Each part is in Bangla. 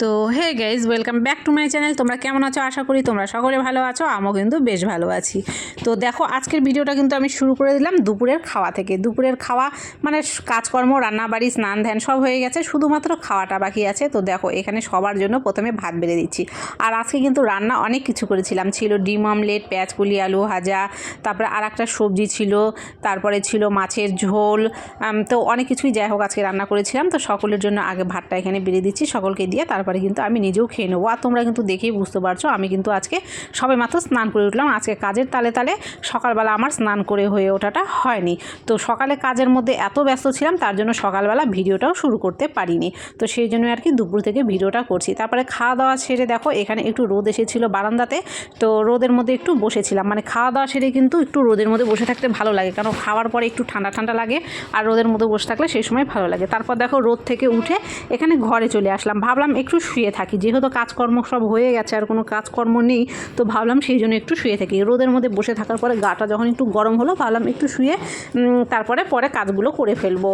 তো hey guys welcome back to my channel তোমরা কেমন আছো? আশা করি তোমরা সকলে ভালো আছো, আমিও কিন্তু বেশ ভালো আছি। তো দেখো, আজকের ভিডিওটা কিন্তু আমি শুরু করে দিলাম দুপুরের খাওয়া থেকে। দুপুরের খাওয়া মানে কাজকর্ম, রান্নাবাড়ি, স্নান ধ্যান সব হয়ে গেছে, শুধুমাত্র খাওয়াটা বাকি আছে। তো দেখো, এখানে সবার জন্য প্রথমে ভাত বেড়ে দিচ্ছি। আর আজকে কিন্তু রান্না অনেক কিছু করেছিলাম। ছিল ডিম অমলেট, পেঁয়াজ কুলি আলু ভাজা, তারপরে আর একটা সবজি ছিল, তারপরে ছিল মাছের ঝোল তো অনেক কিছুই যাই হোক আজকে রান্না করেছিলাম। তো সকলের জন্য আগে ভাতটা এখানে বেড়ে দিচ্ছি, সকলকে দিয়ে তারপরে কিন্তু আমি নিজেও খেয়ে নেব। আর তোমরা কিন্তু দেখেই বুঝতে পারছ, আমি কিন্তু আজকে সবে মাত্র স্নান করে উঠলাম। আজকে কাজের তালে তালে সকালবেলা আমার স্নান করে হয়ে ওঠাটা হয়নি। তো সকালে কাজের মধ্যে এত ব্যস্ত ছিলাম, তার জন্য সকালবেলা ভিডিওটাও শুরু করতে পারিনি। তো সেই জন্য আর কি দুপুর থেকে ভিডিওটা করছি। তারপরে খাওয়া দাওয়া সেরে দেখো, এখানে একটু রোদ এসেছিল বারান্দাতে। তো রোদের মধ্যে একটু বসেছিলাম। মানে খাওয়া দাওয়া সেরে কিন্তু একটু রোদের মধ্যে বসে থাকতে ভালো লাগে। কারণ খাওয়ার পরে একটু ঠান্ডা ঠান্ডা লাগে, আর রোদের মধ্যে বসে থাকলে সেই সময় ভালো লাগে। তারপর দেখো রোদ থেকে উঠে এখানে ঘরে চলে আসলাম। ভাবলাম একটু শুয়ে থাকি। যেহেতু কাজকর্ম সব হয়ে গেছে, আর কোনো কাজকর্ম নেই, তো ভাবলাম সেই জন্য একটু শুয়ে থাকি। রোদের মধ্যে বসে থাকার পরে গাটা যখন একটু গরম হলো, ভাবলাম একটু শুয়ে তারপরে পরে কাজগুলো করে ফেলব।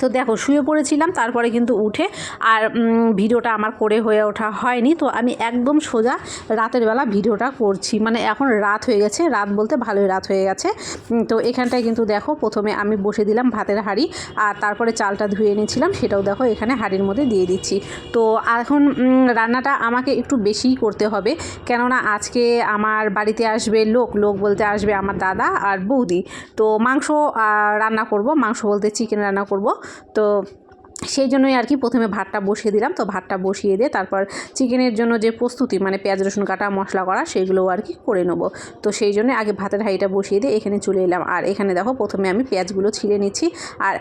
তো দেখো, শুয়ে পড়েছিলাম, তারপরে কিন্তু উঠে, আর ভিডিওটা আমার করে হয়ে ওঠা হয়নি, তো আমি একদম সোজা রাতের বেলা ভিডিওটা করছি। মানে এখন রাত হয়ে গেছে, রাত বলতে ভালোই রাত হয়ে গেছে। তো এখানটায় কিন্তু দেখো, প্রথমে আমি বসে দিলাম ভাতের হাঁড়ি, আর তারপরে চালটা ধুয়ে নিয়েছিলাম সেটাও দেখো এখানে হাঁড়ির মধ্যে দিয়ে দিচ্ছি। তো এখন রান্নাটা আমাকে একটু বেশিই করতে হবে, কেননা আজকে আমার বাড়িতে আসবে লোক লোক বলতে আসবে আমার দাদা আর বৌদি। তো মাংস রান্না করব, মাংস বলতে চিকেন রান্না করব তো সেই জন্যই আর কি প্রথমে ভাতটা বসিয়ে দিলাম। তো ভাতটা বসিয়ে দিয়ে তারপর চিকেনের জন্য যে প্রস্তুতি মানে পেঁয়াজ, রসুন, কাটা, মশলা করা সেগুলোও আর কি করে নেব। তো সেই জন্য আগে ভাতের হাঁড়িটা বসিয়ে দিয়ে এখানে চলে এলাম। আর এখানে দেখো প্রথমে আমি পেঁয়াজগুলো ছিঁড়ে নিচ্ছি আর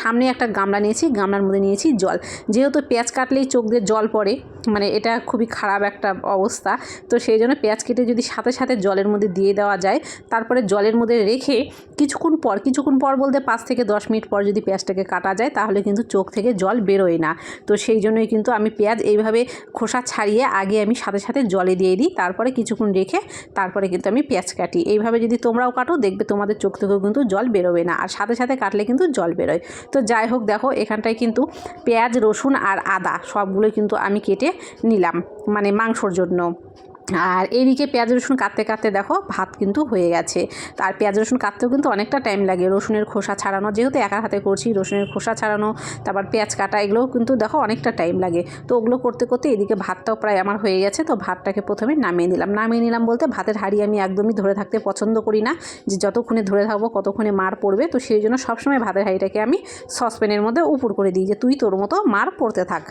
সামনে একটা গামলা নিয়েছি, গামলার মধ্যে নিয়েছি জল। যেহেতু পেঁয়াজ কাটলেই চোখ দিয়ে জল পড়ে মানে এটা খুবই খারাপ একটা অবস্থা। তো সেই জন্য পেঁয়াজ কেটে যদি সাথে সাথে জলের মধ্যে দিয়ে দেওয়া যায়, তারপরে জলের মধ্যে রেখে কিছুক্ষণ পর কিছুক্ষণ পর বলতে পাঁচ থেকে দশ মিনিট পর যদি পেঁয়াজটাকে কাটা যায়, তাহলে কিন্তু চোখ থেকে জল বেরোয় না। তো সেই জন্যই কিন্তু আমি পেঁয়াজ এইভাবে খোসা ছাড়িয়ে আগে আমি সাথে সাথে জলে দিয়ে দিই, তারপরে কিছুক্ষণ রেখে তারপরে কিন্তু আমি পেঁয়াজ কাটি। এইভাবে যদি তোমরাও কাটো, দেখবে তোমাদের চোখ থেকেও কিন্তু জল বেরোবে না, আর সাথে সাথে কাটলে কিন্তু জল বেরোয়। তো যাই হোক, দেখো এখানটায় কিন্তু পেঁয়াজ, রসুন আর আদা সবগুলো কিন্তু আমি কেটে নিলাম মানে মাংসর জন্য। আর এইদিকে পেঁয়াজ, রসুন কাটতে কাটতে দেখো ভাত কিন্তু হয়ে গেছে। আর পেঁয়াজ, রসুন কাটতেও কিন্তু অনেকটা টাইম লাগে। রসুনের খোসা ছাড়ানো, যেহেতু একা হাতে করছি রসুনের খোসা ছাড়ানো, তারপর পেঁয়াজ কাটা, এগুলোও কিন্তু দেখো অনেকটা টাইম লাগে। তো ওগুলো করতে করতে এদিকে ভাতটাও প্রায় আমার হয়ে গেছে, তো ভাতটাকে প্রথমে নামিয়ে নিলাম। নামিয়ে নিলাম বলতে ভাতের হাঁড়ি আমি একদমই ধরে থাকতে পছন্দ করি না। যে যতক্ষণে ধরে থাকব কতক্ষণে মার পড়বে, তো সেই জন্য সবসময় ভাতের হাঁড়িটাকে আমি সসপ্যানের মধ্যে উপর করে দিই যে তুই তোর মতো মার পড়তে থাক।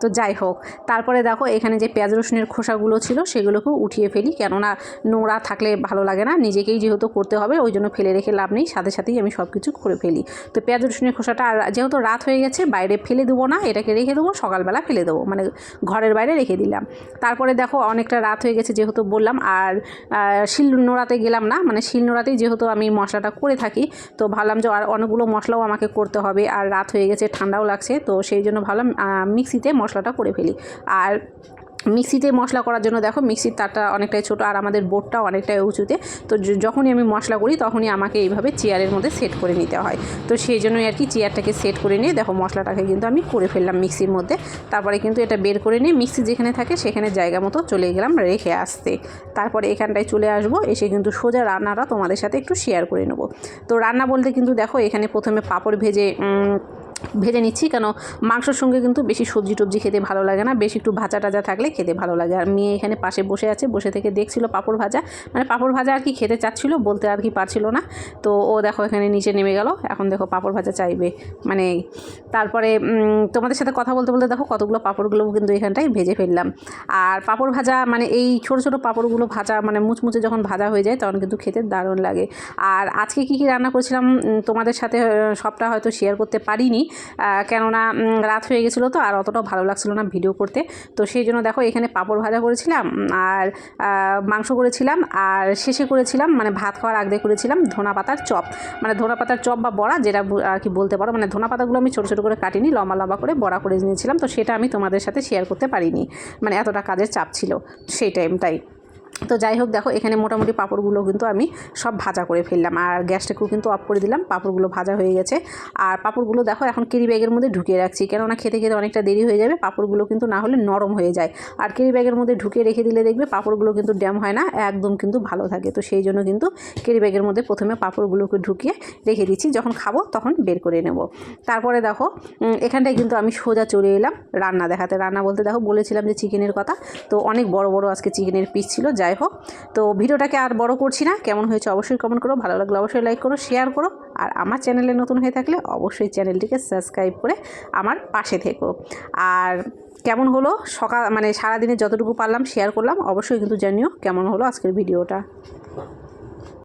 তো যাই হোক, তারপরে দেখো এখানে যে পেঁয়াজ, রসুনের খোসাগুলো ছিল সেগুলোকেও উঠিয়ে ফেলি। কেননা নোংরা থাকলে ভালো লাগে না, নিজেকেই যেহেতু করতে হবে, ওই জন্য ফেলে রেখে লাভ নেই, সাথে সাথেই আমি সব কিছু করে ফেলি। তো পেঁয়াজ, রসুনের খোসাটা আর যেহেতু রাত হয়ে গেছে, বাইরে ফেলে দেবো না, এটাকে রেখে দেবো, সকালবেলা ফেলে দেবো মানে ঘরের বাইরে রেখে দিলাম। তারপরে দেখো, অনেকটা রাত হয়ে গেছে যেহেতু বললাম, আর শিল নোড়াতে গেলাম না মানে শিল নোড়াতেই যেহেতু আমি মশলাটা করে থাকি, তো ভাবলাম যে আর অনেকগুলো মশলাও আমাকে করতে হবে, আর রাত হয়ে গেছে, ঠান্ডাও লাগছে, তো সেই জন্য ভাবলাম মিক্সিতে মশলাটা করে ফেলি। আর মিক্সিতে মশলা করার জন্য দেখো মিক্সির তারটা অনেকটাই ছোটো আর আমাদের বোর্ডটা অনেকটাই উঁচুতে। তো যখনই আমি মশলা করি তখনই আমাকে এইভাবে চেয়ারের মধ্যে সেট করে নিতে হয়। তো সেই জন্যই আর কি চেয়ারটাকে সেট করে নিয়ে দেখো মশলাটাকে কিন্তু আমি করে ফেললাম মিক্সির মধ্যে। তারপরে কিন্তু এটা বের করে নিয়ে মিক্সি যেখানে থাকে সেখানে জায়গা মতো চলে গেলাম রেখে আসতে। তারপরে এখানটায় চলে আসব, এসে কিন্তু সোজা রান্নাটা তোমাদের সাথে একটু শেয়ার করে নেব। তো রান্না বলতে কিন্তু দেখো এখানে প্রথমে পাঁপড় ভেজে ভেজে নিচ্ছি, কেন মাংসর সঙ্গে কিন্তু বেশি সবজি টবজি খেতে ভালো লাগে না, বেশি একটু ভাজা টাজা থাকলে খেতে ভালো লাগে। আর মেয়ে এখানে পাশে বসে আছে, বসে থেকে দেখছিল পাঁপড় ভাজা। মানে পাঁপড় ভাজা আর কি খেতে চাচ্ছিল, বলতে আর কি পারছিল না। তো ও দেখো এখানে নিচে নেমে গেল, এখন দেখো পাঁপড় ভাজা চাইবে। মানে তারপরে তোমাদের সাথে কথা বলতে বলতে দেখো কতগুলো পাঁপড়গুলো কিন্তু এখানটায় ভেজে ফেললাম। আর পাঁপড় ভাজা মানে এই ছোটো ছোটো পাঁপড়গুলো ভাজা মানে মুচমুচে যখন ভাজা হয়ে যায়, তখন কিন্তু খেতে দারুণ লাগে। আর আজকে কী কী রান্না করেছিলাম তোমাদের সাথে সবটা হয়তো শেয়ার করতে পারিনি। কেননা রাত হয়ে গেছিল তো, আর অতটাও ভালো লাগছিল না ভিডিও করতে। তো সেই জন্য দেখো, এখানে পাঁপড় ভাজা করেছিলাম, আর মাংস করেছিলাম, আর শেষে করেছিলাম মানে ভাত খাওয়ার আগে করেছিলাম ধনা পাতার চপ। মানে ধনা পাতার চপ বা বড়া, যেটা আর কি বলতে পারো মানে ধনা পাতাগুলো আমি ছোটো ছোটো করে কাটিনি, লম্বা লম্বা করে বড়া করে নিয়েছিলাম, তো সেটা আমি তোমাদের সাথে শেয়ার করতে পারিনি। মানে এতটা কাজের চাপ ছিল, সেই টাইমটাই তো যাই হোক দেখো, এখানে মোটামুটি পাঁপড়গুলো কিন্তু আমি সব ভাজা করে ফেললাম। আর গ্যাসটাকেও কিন্তু অফ করে দিলাম, পাঁপড়গুলো ভাজা হয়ে গেছে। আর পাঁপড়গুলো দেখো, এখন কেরি ব্যাগের মধ্যে ঢুকিয়ে রাখছি, কেননা খেতে খেতে অনেকটা দেরি হয়ে যাবে, পাঁপড়গুলো কিন্তু না হলে নরম হয়ে যায়। আর কেরি ব্যাগের মধ্যে ঢুকিয়ে রেখে দিলে দেখবে পাঁপড়গুলো কিন্তু ড্যাম হয় না, একদম কিন্তু ভালো থাকে। তো সেই জন্য কিন্তু কেরি ব্যাগের মধ্যে প্রথমে পাঁপড়গুলোকে ঢুকিয়ে রেখে দিচ্ছি, যখন খাব তখন বের করে নেব। তারপরে দেখো এখানটায় কিন্তু আমি সোজা চলে এলাম রান্না দেখাতে। রান্না বলতে দেখো, বলেছিলাম যে চিকেনের কথা, তো অনেক বড় বড় আজকে চিকেনের পিস ছিল যাই হোক, তো ভিডিওটাকে আর বড় করছি না। কেমন হয়েছে অবশ্যই কমেন্ট করো, ভালো লাগলে অবশ্যই লাইক করো শেয়ার করো। আর আমার চ্যানেলে নতুন হয়ে থাকলে অবশ্যই চ্যানেলটিকে সাবস্ক্রাইব করে আমার পাশে থেকো। আর কেমন হলো? সকাল মানে সারাদিনে যতটুকু পারলাম শেয়ার করলাম, অবশ্যই কিন্তু জানিও কেমন হলো আজকের ভিডিওটা।